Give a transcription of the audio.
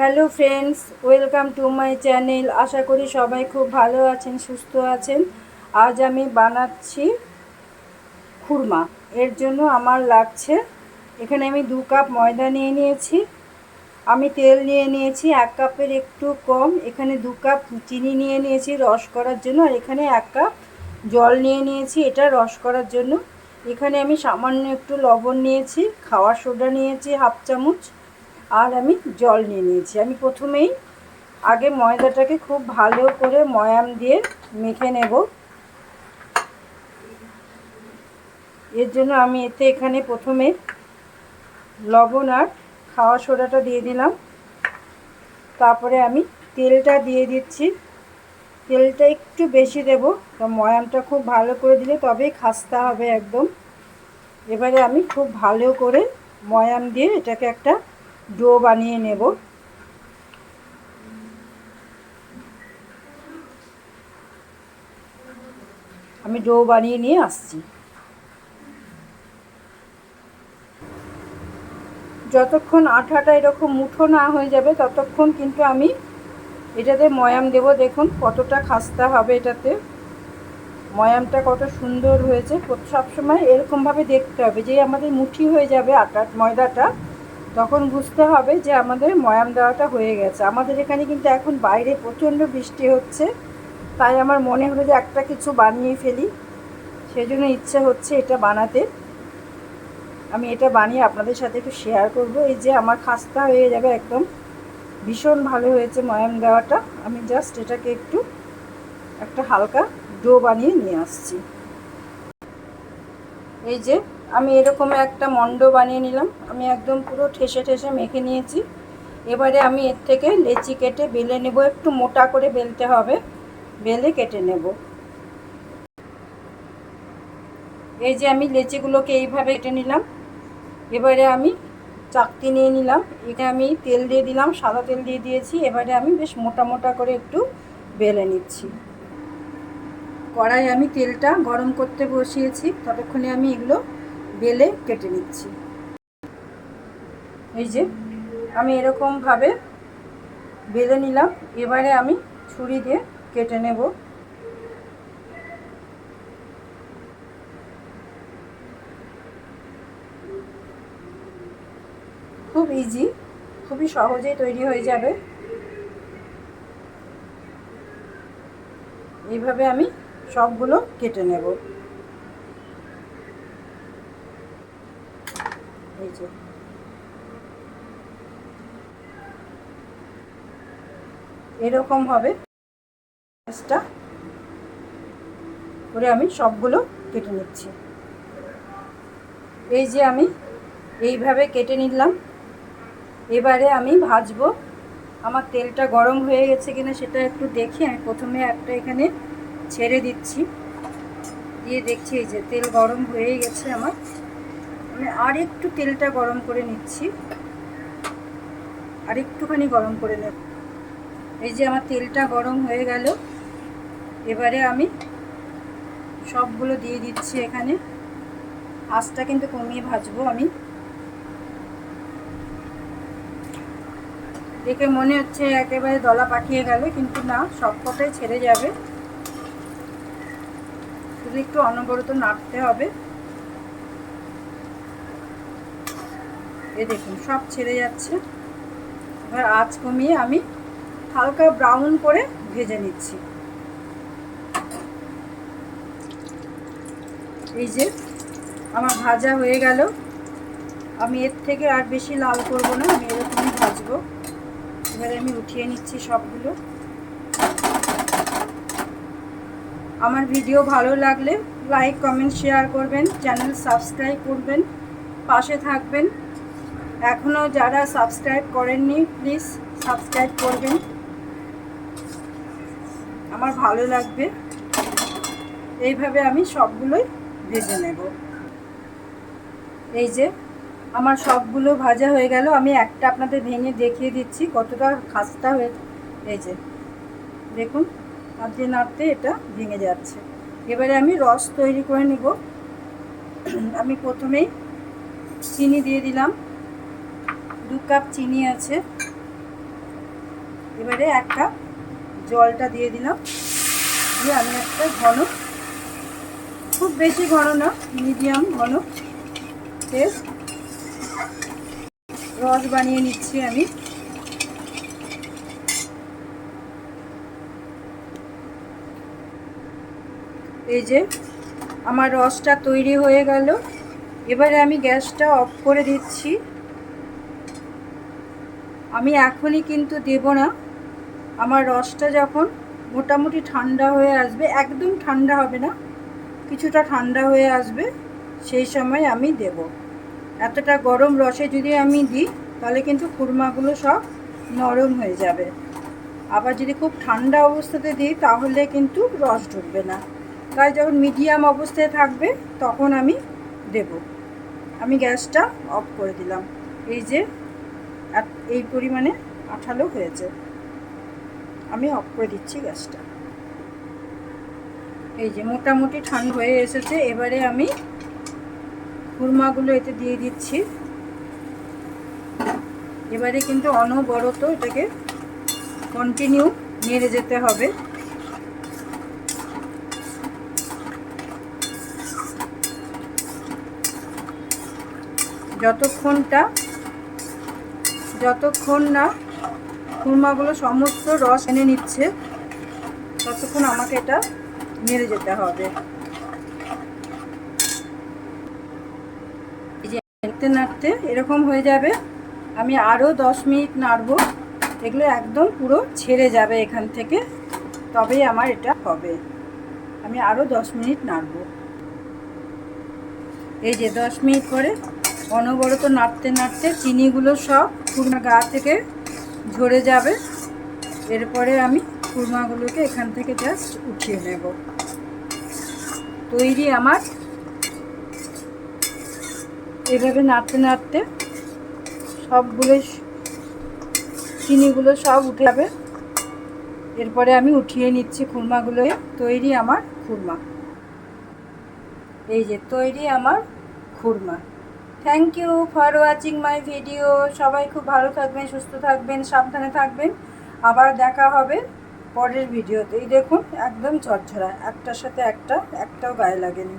Hello friends, welcome to my channel. আশা করি সবাই খুব ভালো আছেন, সুস্থ আছেন। আজ আমি বানাচ্ছি খুরমা। এর জন্য আমার লাগছে, এখানে আমি দু কাপ ময়দা নিয়ে নিয়েছি। আমি তেল নিয়ে নিয়েছি, এক কাপের একটু কম। এখানে দু কাপ চিনি নিয়ে নিয়েছি রস করার জন্য, আর এখানে এক কাপ জল নিয়ে নিয়েছি, এটা রস করার জন্য। এখানে আমি সামান্য একটু লবণ নিয়েছি, খাওয়ার সোডা নিয়েছি, হাফ চামচ। আর আমি জল নিয়ে নিয়েছি। আমি প্রথমেই আগে ময়দাটাকে খুব ভালো করে ময়াম দিয়ে মেখে নেব। এর জন্য আমি এতে এখানে প্রথমে লবণ আর খাওয়া সোডাটা দিয়ে দিলাম। তারপরে আমি তেলটা দিয়ে দিচ্ছি। তেলটা একটু বেশি দেব তো ময়ামটা খুব ভালো করে দিলে তবেই খাস্তা হবে একদম। এবারে আমি খুব ভালো করে ময়াম দিয়ে এটাকে একটা ডো বানিয়ে নেব। আমি ডো বানিয়ে নিয়ে আসছি। যতক্ষণ আঠাটা এরকম মুঠো না হয়ে যাবে, ততক্ষণ কিন্তু আমি এটাতে ময়াম দেব। দেখুন কতটা খাস্তা হবে এটাতে। ময়ামটা কত সুন্দর হয়েছে। সবসময় এরকমভাবে দেখতে হবে যে আমাদের মুঠি হয়ে যাবে আটা ময়দাটা। তখন বুঝতে হবে যে আমাদের ময়াম দেওয়াটা হয়ে গেছে। আমাদের এখানে কিন্তু এখন বাইরে প্রচণ্ড বৃষ্টি হচ্ছে। তাই আমার মনে হলো যে একটা কিছু বানিয়ে ফেলি। সেজন্য ইচ্ছে হচ্ছে এটা বানাতে। আমি এটা বানিয়ে আপনাদের সাথে একটু শেয়ার করব। এই যে আমার খাস্তা হয়ে যাবে একদম। ভীষণ ভালো হয়েছে ময়াম দেওয়াটা আমি জাস্ট এটাকে একটু, একটা হালকা ডো বানিয়ে নিয়ে আসছি। এই যে আমি এরকম একটা মন্ড বানিয়ে নিলাম। আমি একদম পুরো ঠেসে ঠেসে মেখে নিয়েছি। এবারে আমি এর থেকে লেচি কেটে বেলে নেব, একটু মোটা করে বেলতে হবে। বেলে কেটে নেব। এই যে আমি লেচিগুলোকে এইভাবে কেটে নিলাম। এবারে আমি চাকতি নিয়ে নিলাম। এটা আমি তেল দিয়ে দিলাম, সাদা তেল দিয়ে দিয়েছি। এবারে আমি বেশ মোটা মোটা করে একটু বেলে নিচ্ছি। কড়াই আমি তেলটা গরম করতে বসিয়েছি। ততক্ষণে আমি এগুলো বেলে কেটে নিচ্ছি। এই যে, আমি এরকমভাবে বেলে নিলাম। এবারে আমি ছুরি দিয়ে কেটে নেব। খুব ইজি খুবই সহজেই তৈরি হয়ে যাবে। এইভাবে আমি সবগুলো কেটে নেব। এই যে এরকম হবে। গ্যাসটা করে আমি সবগুলো কেটে নিচ্ছি। এই যে আমি এইভাবে কেটে নিলাম। এবারে আমি ভাজবো। আমার তেলটা গরম হয়ে গেছে কিনা সেটা একটু দেখি আমি প্রথমে একটা এখানে ছেড়ে দিচ্ছি। দিয়ে দেখছি এই যে তেল গরম হয়ে গেছে আমার। আমি আর একটু তেলটা গরম করে নিচ্ছি। আর একটুখানি গরম করে নেব। এই যে আমার তেলটা গরম হয়ে গেল, এবারে আমি সবগুলো দিয়ে দিচ্ছি এখানে। আঁচটা কিন্তু কমিয়ে ভাজবো আমি। দেখে মনে হচ্ছে একেবারে দলা পাঠিয়ে গেল, কিন্তু না, সবকটাই ছেড়ে যাবে। শুধু একটু অনবরত নাড়তে হবে। এ দেখুন, সব ছেড়ে যাচ্ছে। এবার আঁচ কমিয়ে আমি হালকা ব্রাউন করে ভেজে নিচ্ছি। এই যে আমার ভাজা হয়ে গেল। আমি এর থেকে আর বেশি লাল করব না, আমি এরকমই ভাজবো। এবারে আমি উঠিয়ে নিচ্ছি সবগুলো। আমার ভিডিও ভালো লাগলে লাইক, কমেন্ট, শেয়ার করবেন, চ্যানেল সাবস্ক্রাইব করবেন, পাশে থাকবেন। এখনও যারা সাবস্ক্রাইব করেননি প্লিজ সাবস্ক্রাইব করবেন। আমার ভালো লাগবে। এইভাবে আমি সবগুলোই ভেজে নেব। এই যে, আমার সবগুলো ভাজা হয়ে গেল। আমি একটা আপনাদের ভেঙে দেখিয়ে দিচ্ছি, কতটা খাস্তা হয়ে, এই যে, দেখুন, নাড়তে নাড়তে এটা ভেঙে যাচ্ছে। এবারে আমি রস তৈরি করে নেব। আমি প্রথমেই চিনি দিয়ে দিলাম। দু কাপ চিনি আছে। এবারে একটা জলটা দিয়ে দিলাম। দিয়ে আমি একটা ঘন, খুব বেশি ঘন না, মিডিয়াম ঘন রস বানিয়ে নিচ্ছি আমি। এই যে আমার রসটা তৈরি হয়ে গেল। এবারে আমি গ্যাসটা অফ করে দিচ্ছি। আমি এখনই কিন্তু দেব না। আমার রসটা যখন মোটামুটি ঠান্ডা হয়ে আসবে, একদম ঠান্ডা হবে না, কিছুটা ঠান্ডা হয়ে আসবে, সেই সময় আমি দেব। এতটা গরম রসে যদি আমি দিই, তাহলে কিন্তু খুরমাগুলো সব নরম হয়ে যাবে। আবার যদি খুব ঠান্ডা অবস্থাতে দিই, তাহলে কিন্তু রস ঢুকবে না। তাই যখন মিডিয়াম অবস্থায় থাকবে, তখন আমি দেব। আমি গ্যাসটা অফ করে দিলাম। এই যে এই পরিমাণে আঠালো হয়েছে। আমি অফ করে দিচ্ছি গ্যাসটা। এই যে মোটামুটি ঠান্ডা হয়ে এসেছে, এবারে আমি খুরমাগুলো এতে দিয়ে দিচ্ছি। এবারে কিন্তু অনবরত এটাকে কন্টিনিউ নেড়ে যেতে হবে। যতক্ষণটা যতক্ষণ না খুরমাগুলো সমস্ত রস এনে নিচ্ছে, ততক্ষণ আমাকে এটা নেড়ে যেতে হবে। নাড়তে নাড়তে এরকম হয়ে যাবে। আমি আরও দশ মিনিট নাড়বো। এগুলো একদম পুরো ছেড়ে যাবে এখান থেকে। তবেই আমার এটা হবে। আমি আরও দশ মিনিট নাড়বো। এই যে দশ মিনিট পরে অনবরত নাড়তে নাড়তে চিনিগুলো সব খুরমা গা থেকে ঝরে যাবে। এরপরে আমি খুরমাগুলোকে এখান থেকে জাস্ট উঠিয়ে নেব। তৈরি আমার। এভাবে নাড়তে নাড়তে সবগুলো চিনিগুলো সব উঠে যাবে। এরপরে আমি উঠিয়ে নিচ্ছি খুরমাগুলো। তৈরি আমার খুরমা। এই যে তৈরি আমার খুরমা। Thank you for watching my video সবাই খুব ভালো থাকবেন, সুস্থ থাকবেন, সাবধানে থাকবেন। আবার দেখা হবে পরের ভিডিওতে এই দেখুন, একদম ঝরঝরা একটার সাথে একটা, একটাও গায়ে লাগেনি।